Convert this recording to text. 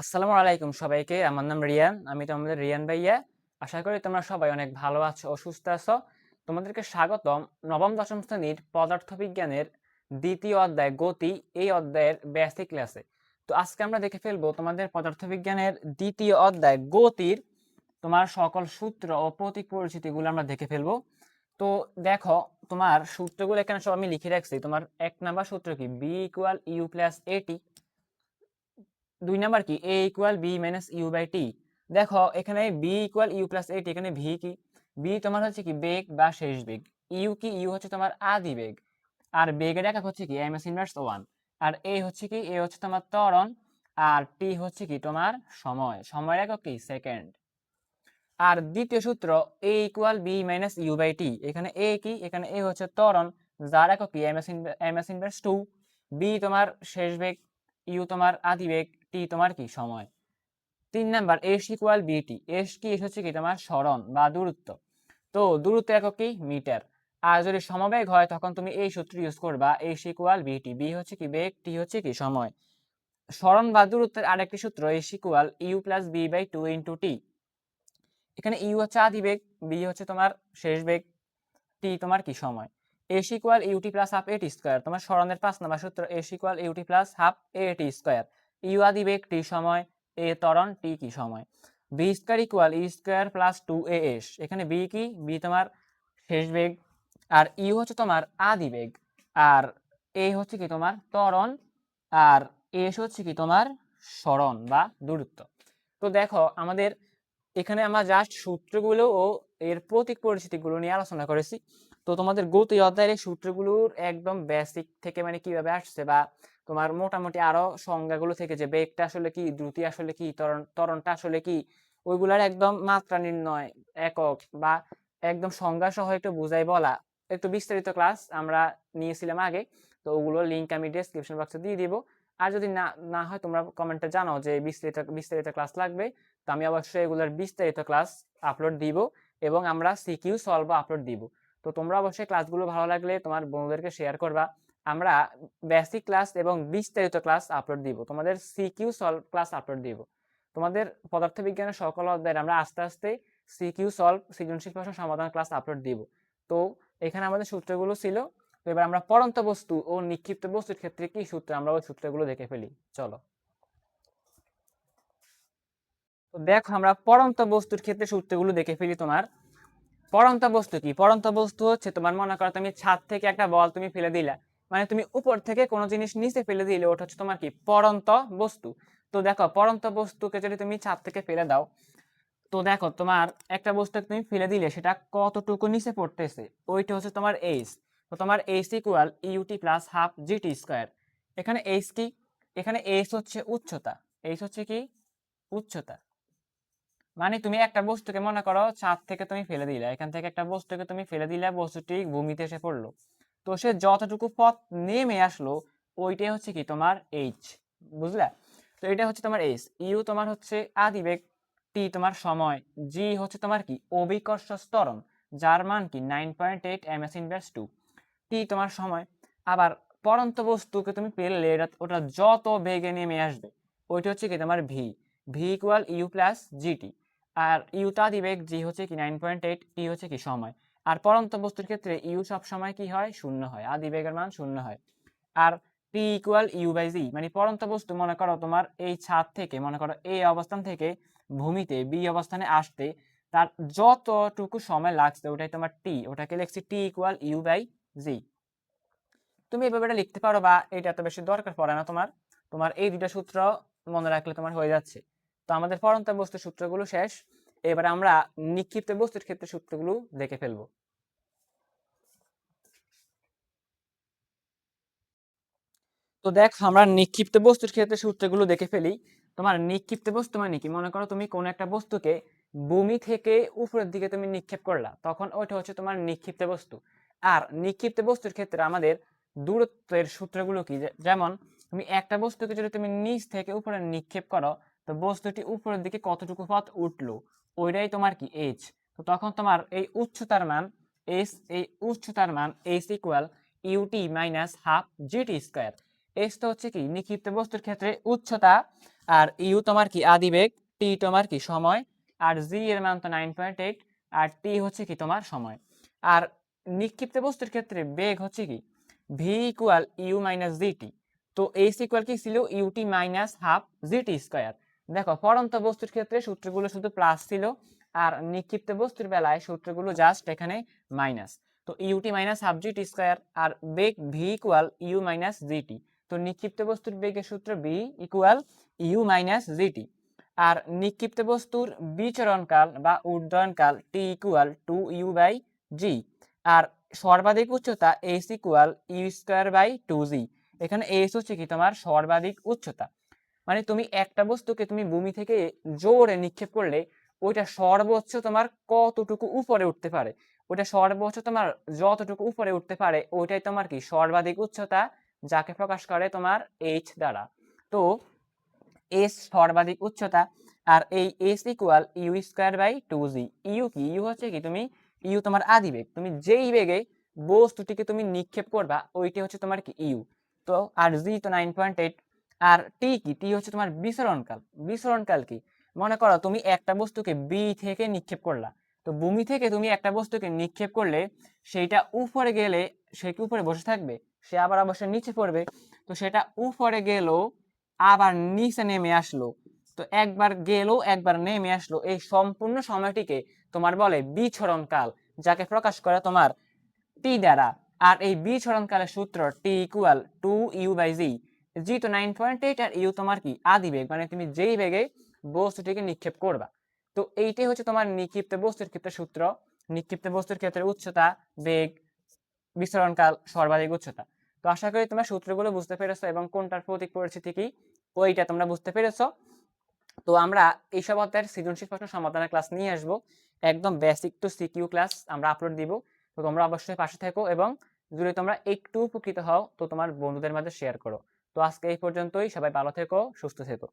আসসালামু আলাইকুম সবাইকে। আমার নাম রিয়ান, আমি তোমাদের রিয়ান ভাইয়া। আশা করি তোমরা সবাই অনেক ভালো আছো ও সুস্থ আছো। তোমাদেরকে স্বাগতম নবম দশম শ্রেণির পদার্থবিজ্ঞানের দ্বিতীয় অধ্যায় গতি এই অধ্যায়ের বেসিক ক্লাসে তো আজকে আমরা দেখে ফেলব তোমাদের পদার্থবিজ্ঞানের দ্বিতীয় অধ্যায় গতির তোমার সকল সূত্র ও প্রতীক পরিচিতিগুলো আমরা দেখে ফেলব। তো দেখো, তোমার সূত্রগুলো এখানে সব আমি লিখে রাখছি। তোমার এক নাম্বার সূত্র কি? বি ইকুয়াল ইউ প্লাস এটি দুই নাম্বার কি? A equal v minus u by t দেখো, এখানে বি ইকুয়াল ইউ প্লাস এটি এখানে ভি কি? বি তোমার হচ্ছে কি? বেগ বা শেষ বেগ। ইউ কি? ইউ হচ্ছে তোমার আদি বেগ। আর বেগের একক হচ্ছে কি? এম এস ইনভার্স ওয়ান আর এ হচ্ছে কি? এ হচ্ছে তোমার ত্বরণ। আর টি হচ্ছে কি? তোমার সময়। সময়ের একক কি? সেকেন্ড আর দ্বিতীয় সূত্র a equal v minus u by t এখানে এ কি? এখানে এ হচ্ছে ত্বরণ। যার একক কি? M s m s inverse two v তোমার শেষ বেগ ইউ তোমার আদি বেগ। টি তোমার কি? সময়। তিন number s equal v t s কি? এস হচ্ছে কি? তোমার স্মরণ বা দূরত্ব। তো দূরত্ব একক কি? মিটার। আর যদি সমবেগ হয়, তখন তুমি এই সূত্র ইউজ করবা এস ইকুয়াল বিটি বি হচ্ছে কি? বেগ টি হচ্ছে কি? সময়। স্মরণ বা দূরত্বের আরেকটি সূত্র s equal u plus v by two into t এখানে ইউ হচ্ছে আদি বেগ বি হচ্ছে তোমার শেষ বেগ টি তোমার কি? সময়। S equal u t plus half a t square তোমার স্মরণের পাঁচ নাম্বার সূত্র s equal u t plus half a t square u আদি বেগ টি সময়, এ ত্বরণ, টি কি সময়। V square equal u square plus two a s এখানে বি কি? বি তোমার শেষ বেগ। আর ইউ হচ্ছে তোমার আদি বেগ। আর এ হচ্ছে কি তোমার ত্বরণ। আর এস হচ্ছে কি তোমার স্মরণ বা দূরত্ব। তো দেখো, আমাদের এখানে আমরা জাস্ট সূত্রগুলো ও এর প্রতীক পরিচিতিগুলো নিয়ে আলোচনা করেছি। তো তোমাদের গতি অধ্যায়ের সূত্রগুলোর একদম বেসিক থেকে মানে কীভাবে আসছে বা তোমার মোটামুটি আরও সংজ্ঞাগুলো থেকে যে বেগটা আসলে কি, দ্রুতি আসলে কি, ত্বরণ, ত্বরণটা আসলে কি, ওইগুলার একদম মাত্রা নির্ণয় একক বা একদম সংজ্ঞা সহ একটু বুঝাই বলা। একটু বিস্তারিত ক্লাস আমরা নিয়েছিলাম আগে, তো ওগুলো লিঙ্ক আমি ডেসক্রিপশন বক্সে দিয়ে দিব। আর যদি না না হয় তোমরা কমেন্টে জানাও যে বিস্তারিত বিস্তারিত ক্লাস লাগবে, তো আমি অবশ্যই এগুলোর বিস্তারিত ক্লাস আপলোড দিব এবং আমরা সিকিউ সলভ আপলোড দিব। তো তোমরা অবশ্যই ক্লাসগুলো ভালো লাগলে তোমার বন্ধুদেরকে শেয়ার করবা। আমরা বেসিক ক্লাস এবং বিস্তারিত ক্লাস আপলোড দিব। তোমাদের সিকিউ সলভ ক্লাস আপলোড দিব। তোমাদের পদার্থবিজ্ঞানের সকল অধ্যায়ের আমরা আস্তে আস্তে সিকিউ সলভ সৃজনশীল প্রশ্ন সমাধান ক্লাস আপলোড দিব। তো এখানে আমাদের সূত্রগুলো ছিল। তো এবার আমরা পরন্ত বস্তু ও নিক্ষিপ্ত বস্তুর ক্ষেত্রে কি সূত্র, আমরা ওই সূত্রগুলো দেখে ফেলি। চলো। দেখো আমরা পরন্ত বস্তুর ক্ষেত্রে সূত্রগুলো দেখে ফেলি তোমার। পরন্ত বস্তু কি? পরন্ত বস্তু হচ্ছে তোমার মনে করো তুমি ছাদ থেকে একটা বল তুমি ফেলে দিলা। মানে তুমি উপর থেকে কোনো জিনিস নিচে ফেলে দিলে ওটা হচ্ছে তোমার কি? পরন্ত বস্তু। তো দেখো পরন্ত বস্তুকে যদি তুমি ছাদ থেকে ফেলে দাও, তো দেখো তোমার একটা বস্তুকে তুমি ফেলে দিলে সেটা কতটুকু নিচে পড়তেছে? ওইটা হচ্ছে তোমার এইচ। তো তোমার h equal u t plus half g t square. এখানে এইচ কি? এখানে এইচ হচ্ছে উচ্চতা। এইচ হচ্ছে কি? উচ্চতা। মানে তুমি একটা বস্তুকে মনে করো ছাদ থেকে তুমি ফেলে দিলে, এখান থেকে একটা বস্তুকে তুমি ফেলে দিলে বস্তুটি ভূমিতে এসে পড়ল। তো সে যতটুকু পথ নেমে আসলো, ওইটাই হচ্ছে কি তোমার এইচ বুঝলা? তো এটা হচ্ছে তোমার এইচ ইউ তোমার হচ্ছে আদিবেগ টি তোমার সময় জি হচ্ছে তোমার কি? অভিকর্ষ স্তরণ যার মান কি? Nine point eight m s inverse two t তোমার সময়। আবার পরন্ত বস্তুকে তুমি পেলে, এটা, ওটা যত বেগে নেমে আসবে, ওইটা হচ্ছে কি তোমার V V equal U plus GT আর ইউটা দিবেগ জি হচ্ছে কি নাইন পয়েন্ট এইট টি হচ্ছে কি সময়। আর পরন্ত বস্তুর ক্ষেত্রে ইউ সব সময় কি হয়? শূন্য হয়। আদি বেগের মান শূন্য হয়। আর t equal u by g মানে পরন্ত বস্তু মনে করো তোমার এই ছাদ থেকে, মনে করো এই অবস্থান থেকে ভূমিতে বি অবস্থানে আসতে, তার যতটুকু সময় লাগছে ওটাই তোমার টি ওটাকে লিখছি t equal u by g তুমি এভাবে এটা লিখতে পারো বা এটা এত বেশি দরকার পড়ে না তোমার। তোমার এই দুটা সূত্র মনে রাখলে তোমার হয়ে যাচ্ছে। তো আমাদের পরন্ত বস্তুর সূত্রগুলো শেষ। এবার আমরা নিক্ষিপ্ত বস্তুর ক্ষেত্রে সূত্রগুলো দেখে ফেলব। তো দেখ, আমরা নিক্ষিপ্ত বস্তুর ক্ষেত্রে সূত্রগুলো দেখে ফেলি। তোমার নিক্ষিপ্ত বস্তু মানে কি? মনে করো তুমি কোন একটা বস্তুকে ভূমি থেকে উপরের দিকে তুমি নিক্ষেপ করলা, তখন ওইটা হচ্ছে তোমার নিক্ষিপ্ত বস্তু। আর নিক্ষিপ্ত বস্তুর ক্ষেত্রে আমাদের দূরত্বের সূত্রগুলো কি? যেমন তুমি একটা বস্তুকে যদি তুমি নিচ থেকে উপরে নিক্ষেপ করো, তো বস্তুটি উপরের দিকে কতটুকু পথ উঠল? ওইটাই তোমার কি? এইচ তো তখন তোমার এই উচ্চতার মান এইচ এই উচ্চতার মান H equal U T minus half G T square S তো হচ্ছে কি, নিক্ষিপ্ত বস্তুর ক্ষেত্রে উচ্চতা, আর ইউ তোমার কি আদিবেগ, টি তোমার কি সময়, আর জি এর মান তো নাইন পয়েন্ট এইট আর টি হচ্ছে কি তোমার সময়। আর নিক্ষিপ্ত বস্তুর ক্ষেত্রে বেগ হচ্ছে কি V equal U minus G T তো এস ইকুয়াল কি ছিল U T minus half G T square দেখো, পরন্ত বস্তুর ক্ষেত্রে সূত্রগুলো শুধু প্লাস ছিল, আর নিক্ষিপ্ত বস্তুর বেলায় সূত্রগুলো জাস্ট এখানে মাইনাস তো U T minus half G T square আর বেগ V equal U minus G T তো নিক্ষিপ্ত বস্তুর বেগের সূত্র V equal U minus G T আর নিক্ষিপ্ত বস্তুর বিচরণকাল বা উড্ডয়নকাল T equal two U by G আর সর্বাধিক উচ্চতা S equal U square by two G এখানে এস হচ্ছে কি তোমার সর্বাধিক উচ্চতা। মানে তুমি একটা বস্তুকে তুমি ভূমি থেকে জোরে নিক্ষেপ করলে ওইটা সর্বোচ্চ তোমার কতটুকু উপরে উঠতে পারে? ওইটা সর্বোচ্চ তোমার যতটুকু উপরে উঠতে পারে, ওইটাই তোমার কি সর্বাধিক উচ্চতা যাকে প্রকাশ করে তোমার এইচ দ্বারা। তো এস সর্বাধিক উচ্চতা আর এই S equal U square by two G U কি? ইউ হচ্ছে কি? তুমি ইউ তোমার আদি বেগ। তুমি যেই বেগে বস্তুটিকে তুমি নিক্ষেপ করবা, ওইটি হচ্ছে তোমার কি? ইউ তো আর জি তো নাইন পয়েন্ট এইট আর টি কি? টি হচ্ছে তোমার বিচরণকাল বিচরণকাল কি? মনে করো তুমি একটা বস্তুকে বি থেকে নিক্ষেপ করলা। তো ভূমি থেকে তুমি একটা বস্তুকে নিক্ষেপ করলে, সেইটা উপরে গেলে সে কি উপরে বসে থাকবে? সে আবার অবশ্যই নিচে পড়বে। তো সেটা উপরে গেল, আবার নিচে নেমে আসলো। তো একবার গেল, একবার নেমে আসলো। এই সম্পূর্ণ সময়টিকে তোমার বলে বিছরণ কাল যাকে প্রকাশ করে তোমার টি দ্বারা। আর এই বিছরণ কালের সূত্র T equal two U by G G তো নাইন পয়েন্ট এইট আর ইউ তোমার কি? আদি বেগ মানে তুমি যেই বেগে বস্তুটিকে নিক্ষেপ করবা। তো এইটাই হচ্ছে তোমার নিক্ষিপ্ত বস্তুর ক্ষেত্রে সূত্র। নিক্ষিপ্ত বস্তুর ক্ষেত্রে উচ্চতা, বেগ বিচরণকাল সর্বাধিক উচ্চতা তো আশা করি তোমরা সূত্রগুলো বুঝতে পেরেছ এবং কোনটার প্রতীক পরিস্থিতি কি ওইটা তোমরা বুঝতে পেরেছ। তো আমরা এইসব অধ্যায়ের সৃজনশীল প্রশ্ন সমাধানের ক্লাস নিয়ে আসব। একদম বেসিক টু সিকিউ ক্লাস আমরা আপলোড দিব। তো তোমরা অবশ্যই পাশে থেকো এবং যদি তোমরা একটু উপকৃত হও, তো তোমার বন্ধুদের মাঝে শেয়ার করো। তো আজকে এই পর্যন্তই। সবাই ভালো থেকো, সুস্থ থেকো।